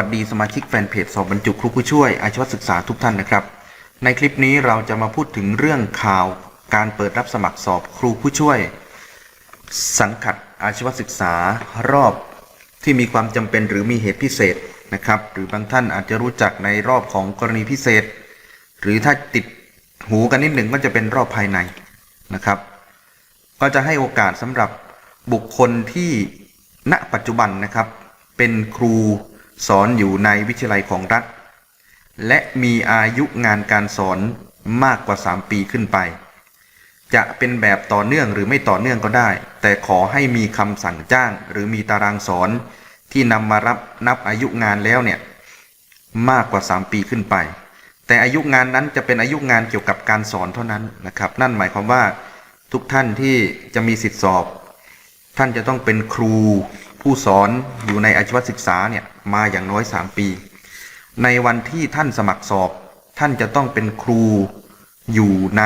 วัสดีสมาชิกแฟนเพจสอบบรรจุครูผู้ช่วยอาชีวศึกษาทุกท่านนะครับ ในคลิปนี้เราจะมาพูดถึงเรื่องข่าวการเปิดรับสมัครสอบครูผู้ช่วย สังกัดอาชีวศึกษารอบที่มีความจำเป็นหรือมีเหตุพิเศษนะครับหรือบางท่านอาจจะรู้จักในรอบของกรณีพิเศษ หรือถ้าติดหูกันนิดหนึ่งก็จะเป็นรอบภายในนะครับ ก็จะให้โอกาสสำหรับบุคคลที่ณปัจจุบันนะครับเป็นครู สอนอยู่ในวิทยาลัยของรัฐ และมีอายุงานการสอนมากกว่า 3 ปีขึ้นไป จะเป็นแบบต่อเนื่องหรือไม่ต่อเนื่องก็ได้ แต่ขอให้มีคำสั่งจ้างหรือมีตารางสอนที่นำมารับนับอายุงานแล้วเนี่ยมากกว่า 3 ปีขึ้นไป แต่อายุงานนั้นจะเป็นอายุงานเกี่ยวกับการสอนเท่านั้นนะครับ นั่นหมายความว่าทุกท่านที่จะมีสิทธิสอบ ท่านจะต้องเป็นครูผู้สอนอยู่ในอาชีวศึกษาเนี่ย มาอย่างน้อย 3 ปี ในวันที่ท่านสมัครสอบ ท่านจะต้องเป็นครูอยู่ใน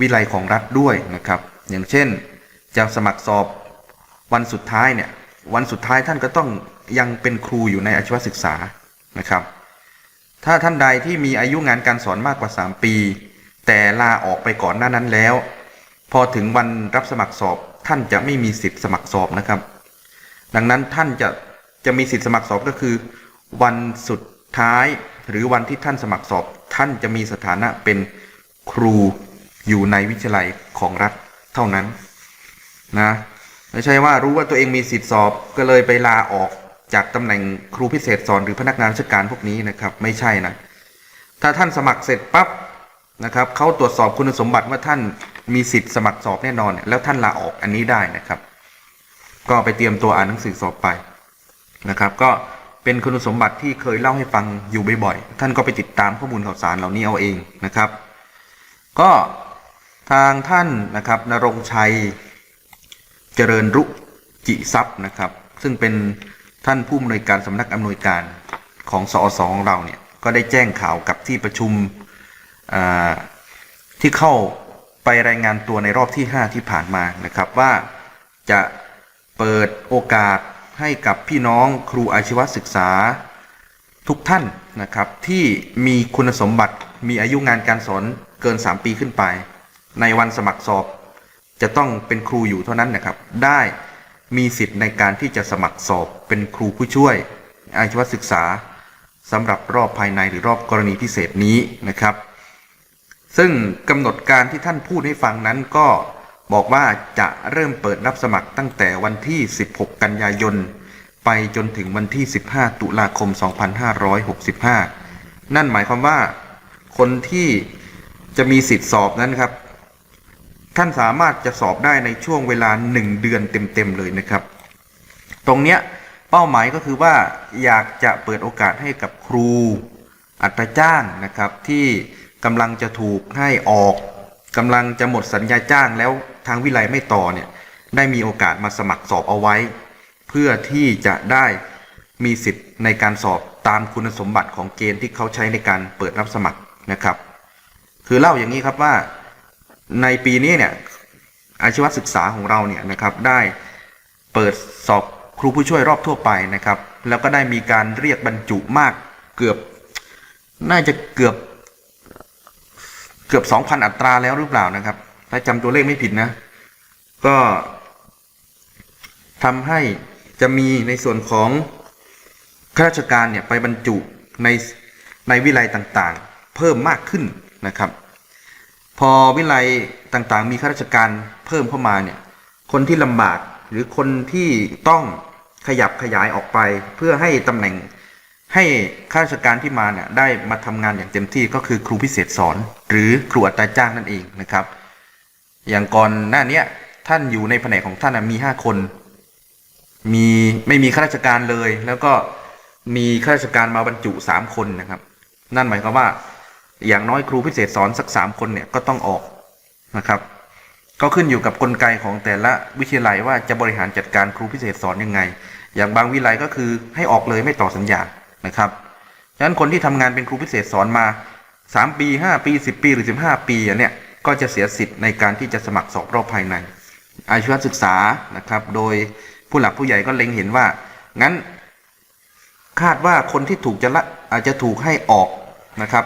วิไลของรัฐด้วยนะครับ อย่างเช่นจะสมัครสอบวันสุดท้ายเนี่ยวันสุดท้ายท่านก็ต้องยังเป็นครูอยู่ในอาชีวศึกษานะครับ ถ้าท่านใดที่มีอายุงานการสอนมากกว่า 3 ปี แต่ลาออกไปก่อนหน้านั้นแล้ว พอถึงวันรับสมัครสอบท่านจะไม่มีสิทธิ์สมัครสอบนะครับ ดังนั้นท่านจะ จะมีสิทธิ์สมัครสอบก็คือ วันสุดท้ายหรือวันที่ท่านสมัครสอบ ท่านจะมีสถานะเป็นครูอยู่ในวิทยาลัยของรัฐเท่านั้นนะไม่ใช่ว่ารู้ว่าตัวเองมีสิทธิ์สอบก็เลยไปลาออกจากตำแหน่งครูพิเศษสอนหรือพนักงานราชการพวกนี้นะครับ ไม่ใช่นะถ้าท่านสมัครเสร็จปั๊บนะครับเขาตรวจสอบคุณสมบัติว่าท่านมีสิทธิ์สมัครสอบแน่นอน แล้วท่านลาออกอันนี้ได้นะครับ ก็ไปเตรียมตัวอ่านหนังสือสอบไป นะครับ ก็เป็นคุณสมบัติที่เคยเล่าให้ฟังอยู่บ่อยๆ ท่านก็ไปติดตามข้อมูลข่าวสารเหล่านี้เอาเองนะครับ ก็ทางท่านนะครับนรงชัยเจริญรุจิทรัพย์นะครับ ซึ่งเป็นท่านผู้อำนวยการสำนักอำนวยการของสอสของเราเนี่ยก็ได้แจ้งข่าวกับที่ประชุมที่เข้าไปรายงานตัวในรอบที่ 5 ที่ผ่านมานะครับว่าจะเปิดโอกาส ให้กับพี่น้องครูอาชีวศึกษาทุกท่านนะครับที่มีคุณสมบัติมีอายุงานการสอนเกิน 3 ปีขึ้นไป ในวันสมัครสอบ จะต้องเป็นครูอยู่เท่านั้นนะครับ ได้มีสิทธิ์ในการที่จะสมัครสอบเป็นครูผู้ช่วย อาชีวศึกษาสำหรับรอบภายในหรือรอบกรณีพิเศษนี้นะครับ ซึ่งกำหนดการที่ท่านพูดให้ฟังนั้นก็ บอกว่าจะเริ่มเปิดรับสมัครตั้งแต่วันที่ 16 กันยายน ไปจนถึงวันที่ 15 ตุลาคม 2565 นั่นหมายความว่า คนที่จะมีสิทธิสอบนั้นครับ ท่านสามารถจะสอบได้ในช่วงเวลา 1 เดือนเต็มๆเลยนะครับ ตรงเนี้ยเป้าหมายก็คือว่าอยากจะเปิดโอกาสให้กับครูอัตราจ้างนะครับที่กำลังจะถูกให้ออกกำลังจะหมดสัญญาจ้างแล้ว ทางวิไลไม่ต่อเนี่ยได้มีโอกาสมาสมัครสอบเอาไว้ เพื่อที่จะได้มีสิทธิ์ในการสอบตามคุณสมบัติของเกณฑ์ที่เขาใช้ในการเปิดรับสมัครนะครับ คือเล่าอย่างนี้ครับว่าในปีนี้เนี่ยอาชีวศึกษาของเราเนี่ยนะครับได้เปิดสอบครูผู้ช่วยรอบทั่วไปนะครับ แล้วก็ได้มีการเรียกบรรจุมากเกือบ น่าจะเกือบ เกือบ 2,000 อัตราแล้วหรือเปล่านะครับ ถ้าจำตัวเลขไม่ผิดนะ ก็ทำให้จะมีในส่วนของข้าราชการเนี่ยไปบรรจุในในวิไลต่างๆ เพิ่มมากขึ้นนะครับ พอวิไลต่างๆ มีข้าราชการเพิ่มเข้ามาเนี่ยคนที่ลำบากหรือคนที่ต้องขยับขยายออกไป เพื่อให้ตำแหน่งให้ข้าราชการที่มาเนี่ยได้มาทำงานอย่างเต็มที่ก็คือครูพิเศษสอน หรือครูอัตราจ้างนั่นเองนะครับ อย่างก่อนหน้าเนี้ย ท่านอยู่ในแผนกของท่านมีห้าคน มีไม่มีข้าราชการเลย แล้วก็มีข้าราชการมาบรรจุสามคนนะครับ นั่นหมายความว่า อย่างน้อยครูพิเศษสอนสักสามคนเนี่ยก็ต้องออกนะครับ ก็ขึ้นอยู่กับกลไกของแต่ละวิทยาลัยว่าจะบริหารจัดการครูพิเศษสอนยังไง อย่างบางวิไลก็คือให้ออกเลยไม่ต่อสัญญานะครับฉะนั้นคนที่ทำงานเป็นครูพิเศษสอนมา 3 ปี 5 ปี 10 ปีหรือ 15 ปีอันเนี่ย ก็จะเสียสิทธิ์ในการที่จะสมัครสอบรอบภายใน อาชีวศึกษานะครับ โดยผู้หลักผู้ใหญ่ก็เล็งเห็นว่า งั้น คาดว่าคนที่ถูกจะละอาจจะถูกให้ออกนะครับ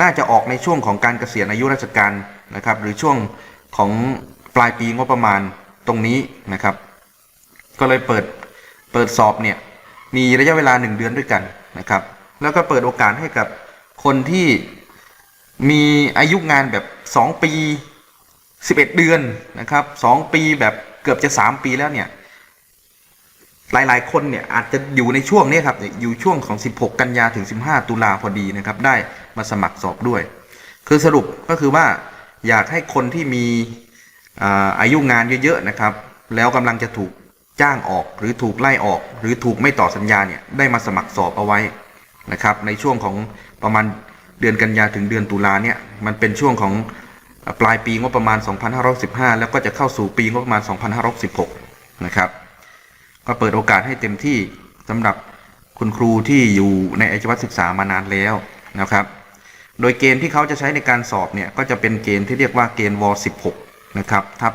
น่าจะออกในช่วงของการเกษียณอายุราชการนะครับ หรือช่วงของปลายปีงบประมาณตรงนี้นะครับ ก็เลยเปิดเปิดสอบเนี่ยมีระยะเวลาหนึ่งเดือนด้วยกันนะครับ แล้วก็เปิดโอกาสให้กับคนที่มีอายุงานแบบ 2 ปี 11 เดือนนะครับ 2 ปีแบบเกือบจะ 3 ปีแล้วเนี่ย หลายๆ คนเนี่ยอาจจะอยู่ในช่วงนี้ครับ อยู่ช่วงของ 16 กันยาถึง 15 ตุลาพอดีนะครับ ได้มาสมัครสอบด้วย คือสรุปก็คือว่าอยากให้คนที่มีอาอายุงานเยอะๆนะครับ แล้วกำลังจะถูกจ้างออกหรือถูกไล่ออก หรือถูกไม่ต่อสัญญาเนี่ยได้มาสมัครสอบเอาไว้นะครับ ในช่วงของประมาณ เดือนกันยาถึงเดือนตุลาเนี่ยมันเป็นช่วงของปลายปีงบประมาณ 2515 แล้วก็จะเข้าสู่ปีงบประมาณ 2516 นะครับ ก็เปิดโอกาสให้เต็มที่สำหรับคุณครูที่อยู่ในอาชีวศึกษามานานแล้วนะครับ โดยเกณฑ์ที่เขาจะใช้ในการสอบเนี่ยก็จะเป็นเกณฑ์ที่เรียกว่าเกณฑ์ว 16 นะครับ ทับ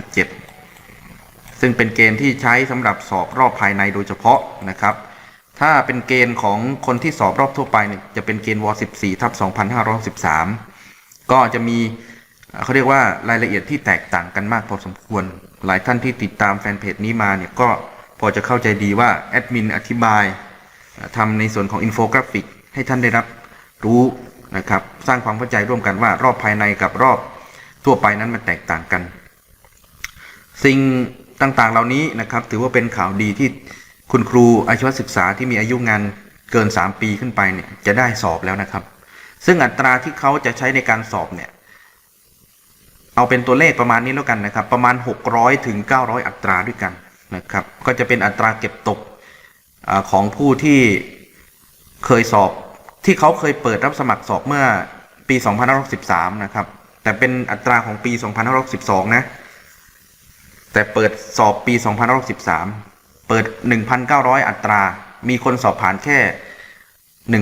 2557 ซึ่งเป็นเกณฑ์ที่ใช้สำหรับสอบรอบภายในโดยเฉพาะนะครับ ถ้าเป็นเกณฑ์ของคนที่สอบรอบทั่วไปเนี่ยจะเป็นเกณฑ์ว14ทับ2513 ก็จะมีเขาเรียกว่ารายละเอียดที่แตกต่างกันมากพอสมควร หลายท่านที่ติดตามแฟนเพจนี้มาเนี่ยก็พอจะเข้าใจดีว่าแอดมินอธิบายทำในส่วนของอินโฟกราฟิก ให้ท่านได้รับรู้นะครับ สร้างความเข้าใจร่วมกันว่ารอบภายในกับรอบทั่วไปนั้นมันแตกต่างกัน สิ่งต่างๆเหล่านี้นะครับ ถือว่าเป็นข่าวดีที่ คุณครูอาชีวศึกษาที่มีอายุงานเกิน 3 ปีขึ้นไปเนี่ยจะได้สอบแล้วนะครับ ซึ่งอัตราที่เขาจะใช้ในการสอบเนี่ยเอาเป็นตัวเลขประมาณนี้แล้วกันนะครับ ประมาณ 600ถึง900 อัตราด้วยกันนะครับ ก็จะเป็นอัตราเก็บตกอของผู้ที่เคยสอบที่เขาเคยเปิดรับสมัครสอบเมื่อปี2513นะครับ แต่เป็นอัตราของปี2512นะแต่เปิดสอบปี2513 เปิด 1,900 อัตรา มีคนสอบผ่านแค่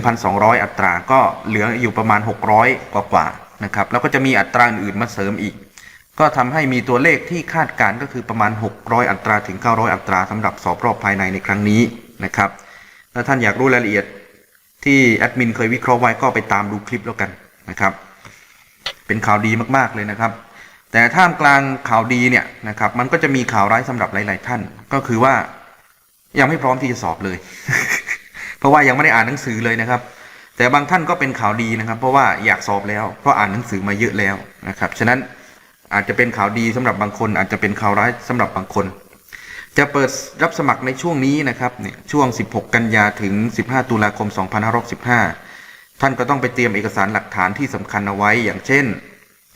1,200 อัตรา ก็เหลืออยู่ประมาณ 600 กว่ากว่านะครับ แล้วก็จะมีอัตราอื่นมาเสริมอีก ก็ทำให้มีตัวเลขที่คาดการณ์ก็คือประมาณ 600 อัตราถึง 900 อัตราสำหรับสอบรอบภายในในครั้งนี้นะครับ ถ้าท่านอยากรู้รายละเอียดที่แอดมินเคยวิเคราะห์ไว้ก็ไปตามดูคลิปแล้วกันนะครับ เป็นข่าวดีมากๆเลยนะครับ แต่ท่ามกลางข่าวดีเนี่ยนะครับ มันก็จะมีข่าวร้ายสำหรับหลาย ๆ ท่าน ก็คือว่า ยังไม่พร้อมที่จะสอบเลย เพราะว่ายังไม่ได้อ่านหนังสือเลยนะครับ แต่บางท่านก็เป็นข่าวดีนะครับ เพราะว่าอยากสอบแล้วเพราะอ่านหนังสือมาเยอะแล้วนะครับ ฉะนั้นอาจจะเป็นข่าวดีสำหรับบางคน อาจจะเป็นข่าวร้ายสำหรับบางคน จะเปิดรับสมัครในช่วงนี้นะครับเนี่ยช่วง 16 กันยาถึง 15 ตุลาคม 2565 ท่านก็ต้องไปเตรียมเอกสารหลักฐานที่สำคัญเอาไว้ อย่างเช่น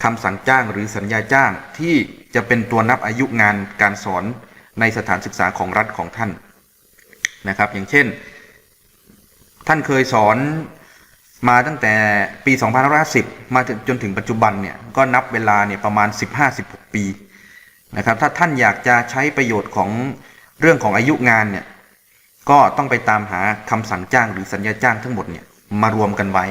คำสั่งจ้างหรือสัญญาจ้างที่จะเป็นตัวนับอายุงานการสอนในสถานศึกษาของรัฐของท่าน นะครับ อย่างเช่น ท่านเคยสอนมาตั้งแต่ปี 2510 มาจนถึงปัจจุบันเนี่ยก็นับเวลาเนี่ยประมาณ 15-16 ปีนะครับ ถ้าท่านอยากจะใช้ประโยชน์ของเรื่องของอายุงานเนี่ยก็ต้องไปตามหาคำสั่งจ้างหรือสัญญาจ้างทั้งหมดเนี่ยมารวมกันไว้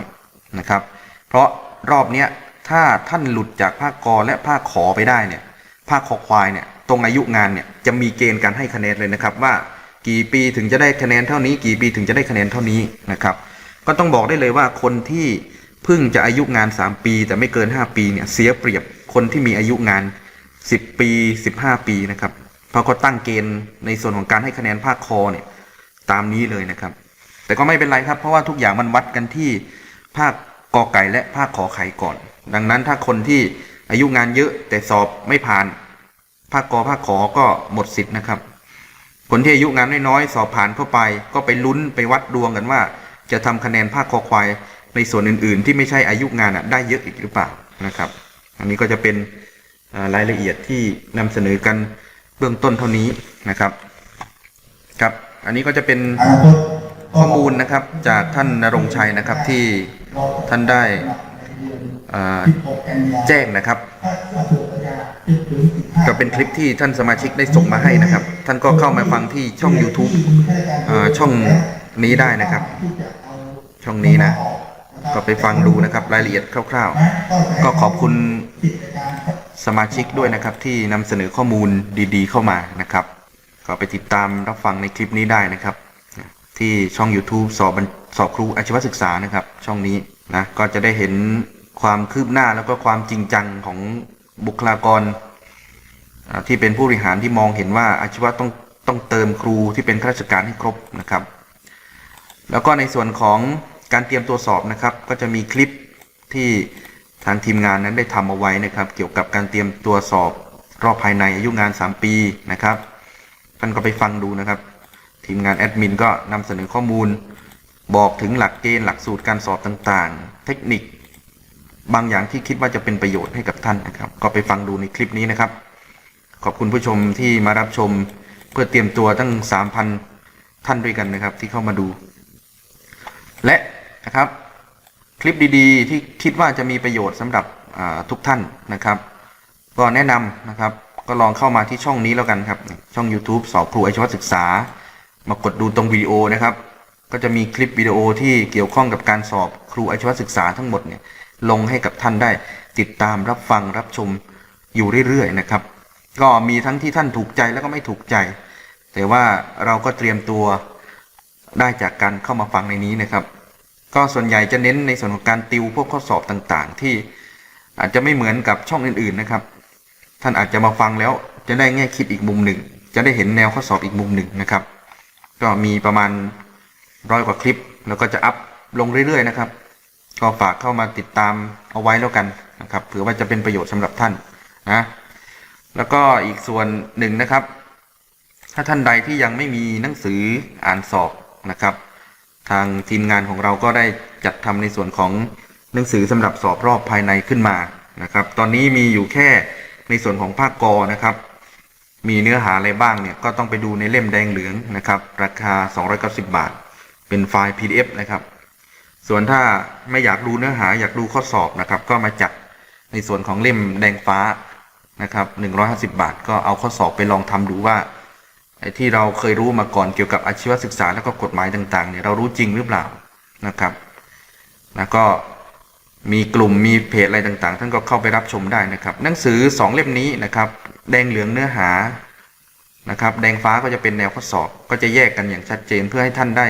นะครับ เพราะรอบเนี้ยถ้าท่านหลุดจากภาคกอและภาคขอไปได้เนี่ยภาคคอควายเนี่ยตรงอายุงานเนี่ยจะมีเกณฑ์การให้คะแนนเลยนะครับว่า กี่ปีถึงจะได้คะแนนเท่านี้ กี่ปีถึงจะได้คะแนนเท่านี้นะครับ ก็ต้องบอกได้เลยว่าคนที่เพิ่งจะอายุงาน 3 ปี แต่ไม่เกิน 5 ปีเนี่ยเสียเปรียบคนที่มีอายุงาน 10 ปี 15 ปีนะครับเพราะเขาตั้งเกณฑ์ในส่วนของการให้คะแนนภาคคอเนี่ยตามนี้เลยนะครับ แต่ก็ไม่เป็นไรครับเพราะว่าทุกอย่างมันวัดกันที่ภาคกอไก่และภาคขอไข่ก่อน ดังนั้นถ้าคนที่อายุงานเยอะแต่สอบไม่ผ่าน ภาคกอภาคขอก็หมดสิทธิ์นะครับ คนที่อายุงานน้อยๆสอบผ่านเข้าไป ก็ไปลุ้นไปวัดดวงกันว่า จะทำคะแนนภาคคอควายในส่วนอื่น ๆ ที่ไม่ใช่อายุงานได้เยอะอีกหรือเปล่านะครับ อันนี้ก็จะเป็นรายละเอียดที่นำเสนอกันเบื้องต้นเท่านี้นะครับ ครับ อันนี้ก็จะเป็นข้อมูลนะครับจากท่านนรงชัยนะครับที่ท่านได้แจ้งนะครับ ก็เป็นคลิปที่ท่านสมาชิกได้ส่งมาให้นะครับ ท่านก็เข้ามาฟังที่ช่อง YouTube อช่องนี้ได้นะครับ ช่องนี้นะ ก็ไปฟังดูนะครับรายละเอียดคร่าว ๆ ก็ขอบคุณสมาชิกด้วยนะครับ ที่นำเสนอข้อมูลดี ๆ เข้ามานะครับ ก็ไปติดตามรับฟังในคลิปนี้ได้นะครับ ที่ช่อง YouTube สอบสอบครูอาชีวศึกษานะครับ ช่องนี้นะก็จะได้เห็นความคืบหน้าแล้วก็ความจริงจังของบุคลากร ที่เป็นผู้บริหารที่มองเห็นว่าอาชีวะต้องต้องเติมครูที่เป็นข้าราชการให้ครบนะครับ แล้วก็ในส่วนของการเตรียมตัวสอบนะครับ ก็จะมีคลิปที่ทางทีมงานนั้นได้ทำเอาไว้นะครับ เกี่ยวกับการเตรียมตัวสอบรอบภายในอายุงาน 3 ปีนะครับท่านก็ไปฟังดูนะครับ ทีมงานแอดมินก็นำเสนอข้อมูล บอกถึงหลักเกณฑ์หลักสูตรการสอบต่างๆ เทคนิค บางอย่างที่คิดว่าจะเป็นประโยชน์ให้กับท่านนะครับ ก็ไปฟังดูในคลิปนี้นะครับ ขอบคุณผู้ชมที่มารับชมเพื่อเตรียมตัวตั้ง 3,000 ท่านด้วยกันนะครับ ที่เข้ามาดู และนะครับ คลิปดีๆ ที่คิดว่าจะมีประโยชน์สำหรับทุกท่านนะครับ ก็แนะนำนะครับ ก็ลองเข้ามาที่ช่องนี้แล้วกันครับ ช่อง YouTube สอบครูอาชีวศึกษา มากดดูตรงวิดีโอนะครับ ก็จะมีคลิปวิดีโอที่เกี่ยวข้องกับการสอบครูอาชีวศึกษาทั้งหมดเนี่ยลงให้กับท่านได้ติดตามรับฟังรับชมอยู่เรื่อยๆนะครับ ก็มีทั้งที่ท่านถูกใจแล้วก็ไม่ถูกใจ แต่ว่าเราก็เตรียมตัวได้จากการเข้ามาฟังในนี้นะครับ ก็ส่วนใหญ่จะเน้นในส่วนของการติวพวกข้อสอบต่างๆ ที่อาจจะไม่เหมือนกับช่องอื่นๆนะครับ ท่านอาจจะมาฟังแล้วจะได้แง่คิดอีกมุมหนึ่ง จะได้เห็นแนวข้อสอบอีกมุมหนึ่งนะครับ ก็มีประมาณร้อยกว่าคลิป แล้วก็จะอัพลงเรื่อยๆนะครับ ก็ฝากเข้ามาติดตามเอาไว้แล้วกันนะครับเผื่อว่าจะเป็นประโยชน์สำหรับท่านนะ แล้วก็อีกส่วนหนึ่งนะครับ ถ้าท่านใดที่ยังไม่มีหนังสืออ่านสอบนะครับ ทางทีมงานของเราก็ได้จัดทำในส่วนของหนังสือสำหรับสอบรอบภายในขึ้นมานะครับ ตอนนี้มีอยู่แค่ในส่วนของภาคกอนะครับ มีเนื้อหาอะไรบ้างเนี่ยก็ต้องไปดูในเล่มแดงเหลืองนะครับ ราคา 290 บาท เป็นไฟล์ PDF นะครับ ส่วนถ้าไม่อยากดูเนื้อหาอยากดูข้อสอบนะครับ ก็มาจัดในส่วนของเล่มแดงฟ้า นะครับ150 บาท ก็เอาข้อสอบไปลองทำดูว่าไอ้ที่เราเคยรู้มาก่อนเกี่ยวกับอาชีวศึกษาแล้วก็กฎหมายต่างๆเนี่ยเรารู้จริงหรือเปล่านะครับแล้วก็มีกลุ่มมีเพจอะไรต่างๆ ท่านก็เข้าไปรับชมได้นะครับ หนังสือ 2 เล่มนี้นะครับ แดงเหลืองเนื้อหานะครับ แดงฟ้าก็จะเป็นแนวข้อสอบ ก็จะแยกกันอย่างชัดเจนเพื่อให้ท่านได้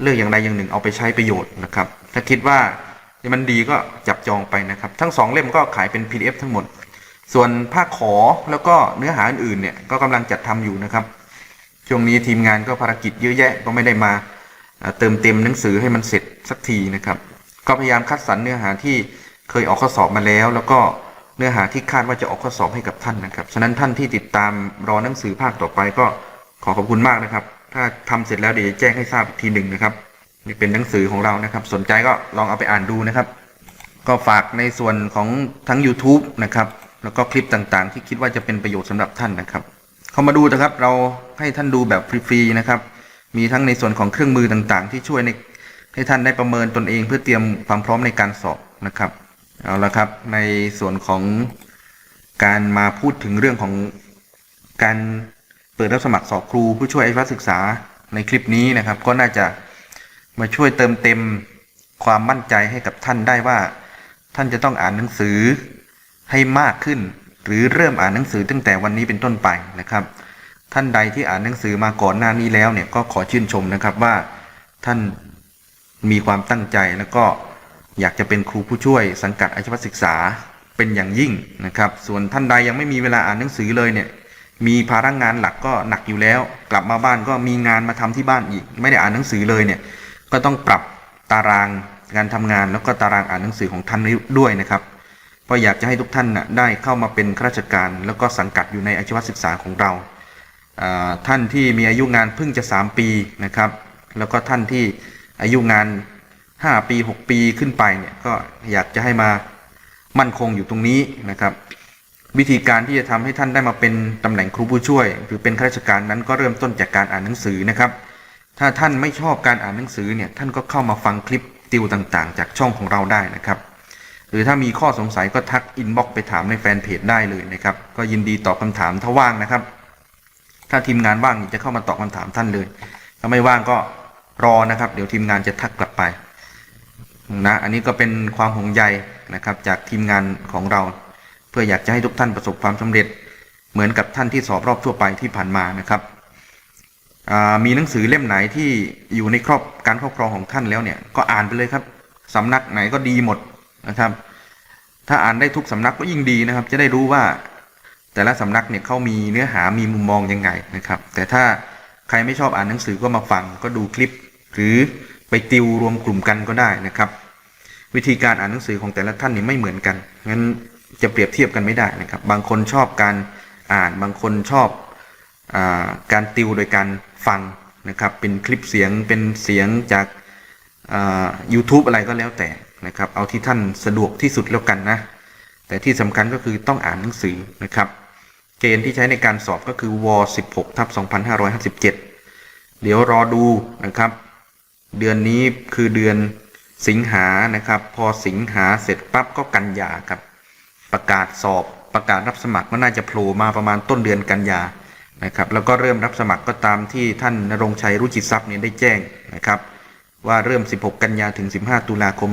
เลือกอย่างใดอย่างหนึ่งเอาไปใช้ประโยชน์นะครับ ถ้าคิดว่ามันดีก็จับจองไปนะครับ ทั้ง 2 เล่มก็ขายเป็น PDF ทั้งหมด ส่วนภาคขอแล้วก็เนื้อหาอื่นๆเนี่ยก็กำลังจัดทำอยู่นะครับ ช่วงนี้ทีมงานก็ภารกิจเยอะแยะก็ไม่ได้มาเติมเต็มหนังสือให้มันเสร็จสักทีนะครับ ก็พยายามคัดสรรเนื้อหาที่เคยออกข้อสอบมาแล้ว แล้วก็เนื้อหาที่คาดว่าจะออกข้อสอบให้กับท่านนะครับ ฉะนั้นท่านที่ติดตามรอหนังสือภาคต่อไปก็ขอขอบคุณมากนะครับ ถ้าทำเสร็จแล้วเดี๋ยวจะแจ้งให้ทราบอีกทีหนึ่งนะครับนี่เป็นหนังสือของเรานะครับ สนใจก็ลองเอาไปอ่านดูนะครับ ก็ฝากในส่วนของทั้ง YouTube นะครับ แล้วก็คลิปต่างๆ ที่คิดว่าจะเป็นประโยชน์สำหรับท่านนะครับ เข้ามาดูนะครับเราให้ท่านดูแบบฟรีๆนะครับ มีทั้งในส่วนของเครื่องมือต่างๆ ที่ช่วยในให้ท่านได้ประเมินตนเอง เพื่อเตรียมความพร้อมในการสอบนะครับเอาละครับในส่วนของการมาพูดถึงเรื่องของการเปิดรับสมัครสอบครู ผู้ช่วยอาชีวศึกษาในคลิปนี้นะครับ ก็น่าจะมาช่วยเติมเต็มความมั่นใจให้กับท่านได้ว่า ท่านจะต้องอ่านหนังสือ ให้มากขึ้น หรือเริ่มอ่านหนังสือตั้งแต่วันนี้เป็นต้นไปนะครับ ท่านใดที่อ่านหนังสือมาก่อนหน้านี้แล้วเนี่ยก็ขอชื่นชมนะครับว่าท่านมีความตั้งใจแล้วก็อยากจะเป็นครูผู้ช่วยสังกัดอาชีวศึกษาเป็นอย่างยิ่งนะครับ ส่วนท่านใดยังไม่มีเวลาอ่านหนังสือเลยเนี่ยมีภาระงานหลักก็หนักอยู่แล้ว กลับมาบ้านก็มีงานมาทำที่บ้านอีก ไม่ได้อ่านหนังสือเลยเนี่ยก็ต้องปรับตารางการทำงานแล้วก็ตารางอ่านหนังสือของท่านด้วยนะครับ เพราะอยากจะให้ทุกท่านนะได้เข้ามาเป็นข้าราชการ แล้วก็สังกัดอยู่ในอาชีวศึกษาของเราอ่าท่านที่มีอายุงานเพิ่งจะ 3 ปีนะครับ แล้วก็ท่านที่อายุงาน 5 ปี 6 ปีขึ้นไปเนี่ยก็อยากจะให้มามั่นคงอยู่ตรงนี้นะครับ วิธีการที่จะทำให้ท่านได้มาเป็นตำแหน่งครูผู้ช่วย หรือเป็นข้าราชการนั้นก็เริ่มต้นจากการอ่านหนังสือนะครับ ถ้าท่านไม่ชอบการอ่านหนังสือเนี่ยท่านก็เข้ามาฟังคลิปติวต่างๆ จากช่องของเราได้นะครับ หรือถ้ามีข้อสงสัยก็ทักอินบ็อกไปถามในแฟนเพจได้เลยนะครับ ก็ยินดีตอบคำถามถ้าว่างนะครับ ถ้าทีมงานว่างจะเข้ามาตอบคำถามท่านเลย ถ้าไม่ว่างก็รอนะครับ เดี๋ยวทีมงานจะทักกลับไปนะอันนี้ก็เป็นความห่วงใยนะครับ จากทีมงานของเรา เพื่ออยากจะให้ทุกท่านประสบความสำเร็จ เหมือนกับท่านที่สอบรอบทั่วไปที่ผ่านมานะครับมีหนังสือเล่มไหนที่อยู่ในครอบการครอบครองของท่านแล้วเนี่ยก็อ่านไปเลยครับสำนักไหนก็ดีหมด นะครับ ถ้าอ่านได้ทุกสำนักก็ยิ่งดีนะครับ จะได้รู้ว่าแต่ละสำนักเนี่ยเขามีเนื้อหามีมุมมองยังไงนะครับ แต่ถ้าใครไม่ชอบอ่านหนังสือก็มาฟังก็ดูคลิป หรือไปติวรวมกลุ่มกันก็ได้นะครับ วิธีการอ่านหนังสือของแต่ละท่านนี่ไม่เหมือนกันงั้นจะเปรียบเทียบกันไม่ได้นะครับ บางคนชอบการอ่านบางคนชอบอการติวโดยการฟังนะครับ เป็นคลิปเสียงเป็นเสียงจากอ่า YouTube อะไรก็แล้วแต่ นะครับ เอาที่ท่านสะดวกที่สุดแล้วกันนะ แต่ที่สำคัญก็คือต้องอ่านหนังสือนะครับ เกณฑ์ที่ใช้ในการสอบก็คือว16ทับ2557 เดี๋ยวรอดูนะครับ เดือนนี้คือเดือนสิงหานะครับ พอสิงหาเสร็จปั๊บก็กันยาครับ ประกาศสอบประกาศรับสมัครก็น่าจะโผล่มาประมาณต้นเดือนกันยานะครับ แล้วก็เริ่มรับสมัครก็ตามที่ท่านนรงชัยรุจิทรัพย์เนี่ยได้แจ้งนะครับ ว่าเริ่ม 16 กันยาถึง 15 ตุลาคม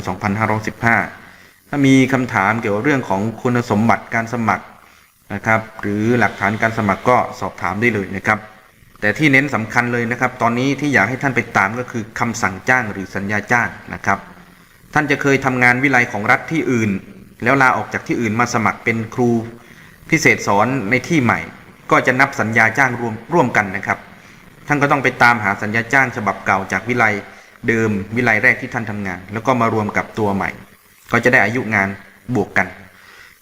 2515 ถ้ามีคำถามเกี่ยวกับเรื่องของคุณสมบัติการสมัครนะครับ หรือหลักฐานการสมัครก็สอบถามได้เลยนะครับ แต่ที่เน้นสำคัญเลยนะครับ ตอนนี้ที่อยากให้ท่านไปตามก็คือคำสั่งจ้างหรือสัญญาจ้างนะครับ ท่านจะเคยทำงานวิไลของรัฐที่อื่น แล้วลาออกจากที่อื่นมาสมัครเป็นครูพิเศษสอนในที่ใหม่ ก็จะนับสัญญาจ้างรวมร่วมกันนะครับ ท่านก็ต้องไปตามหาสัญญาจ้างฉบับเก่าจากวิไล เดิมวิไลแรกที่ท่านทำงาน แล้วก็มารวมกับตัวใหม่ ก็จะได้อายุงานบวกกัน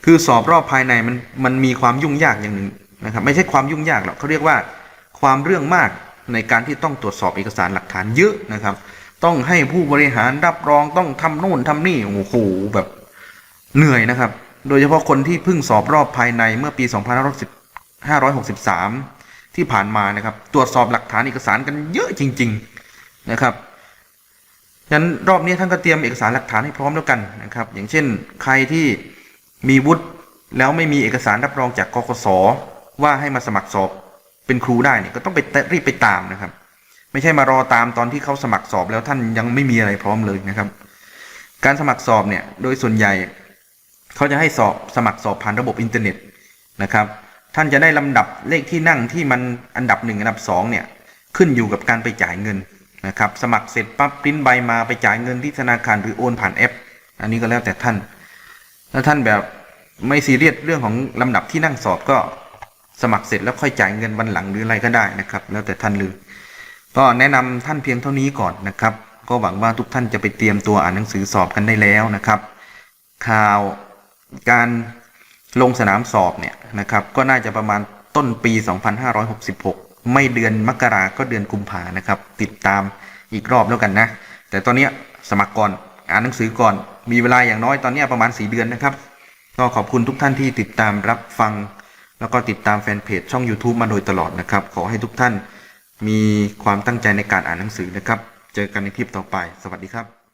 คือสอบรอบภายในมันมันมีความยุ่งยากอย่างหนึ่งนะครับไม่ใช่ความยุ่งยากหรอกเขาเรียกว่าความเรื่องมากในการที่ต้องตรวจสอบเอกสารหลักฐานเยอะนะครับ ต้องให้ผู้บริหารรับรองต้องทำโน่นทำนี่โอ้โหแบบเหนื่อยนะครับ โดยเฉพาะคนที่เพิ่งสอบรอบภายในเมื่อปี 2563 ที่ผ่านมานะครับ ตรวจสอบหลักฐานเอกสารกันเยอะจริง ๆนะครับ ฉะนั้นรอบนี้ท่านก็เตรียมเอกสารหลักฐานให้พร้อมแล้วกันนะครับ อย่างเช่น ใครที่มีวุฒิแล้วไม่มีเอกสารรับรองจากกกสว่าให้มาสมัครสอบเป็นครูได้เนี่ยก็ต้องไปรีบไปตามนะครับ ไม่ใช่มารอตามตอนที่เขาสมัครสอบแล้วท่านยังไม่มีอะไรพร้อมเลยนะครับ การสมัครสอบเนี่ยโดยส่วนใหญ่เขาจะให้สอบสมัครสอบผ่านระบบอินเทอร์เน็ตนะครับ ท่านจะได้ลำดับเลขที่นั่งที่มันอันดับหนึ่งอันดับสองเนี่ยขึ้นอยู่กับการไปจ่ายเงิน นะครับสมัครเสร็จปั๊บปริ้นใบมาไปจ่ายเงินที่ธนาคารหรือโอนผ่านแอป อันนี้ก็แล้วแต่ท่านถ้าท่านแบบไม่ซีเรียสเรื่องของลำดับที่นั่งสอบก็สมัครเสร็จแล้วค่อยจ่ายเงินวันหลังหรืออะไรก็ได้นะครับ แล้วแต่ท่านเลยก็แนะนำท่านเพียงเท่านี้ก่อนนะครับ ก็หวังว่าทุกท่านจะไปเตรียมตัวอ่านหนังสือสอบกันได้แล้วนะครับ ข่าวการลงสนามสอบเนี่ยนะครับ ก็น่าจะประมาณต้นปี 2566 ไม่เดือนมกราก็เดือนกุมภานะครับ ติดตามอีกรอบแล้วกันนะ แต่ตอนนี้สมัครก่อนอ่านหนังสือก่อน มีเวลาอย่างน้อยตอนนี้ประมาณ 4 เดือนนะครับ ก็ขอบคุณทุกท่านที่ติดตามรับฟัง แล้วก็ติดตามแฟนเพจช่อง YouTube มาโดยตลอดนะครับ ขอให้ทุกท่านมีความตั้งใจในการอ่านหนังสือนะครับ เจอกันในคลิปต่อไป สวัสดีครับ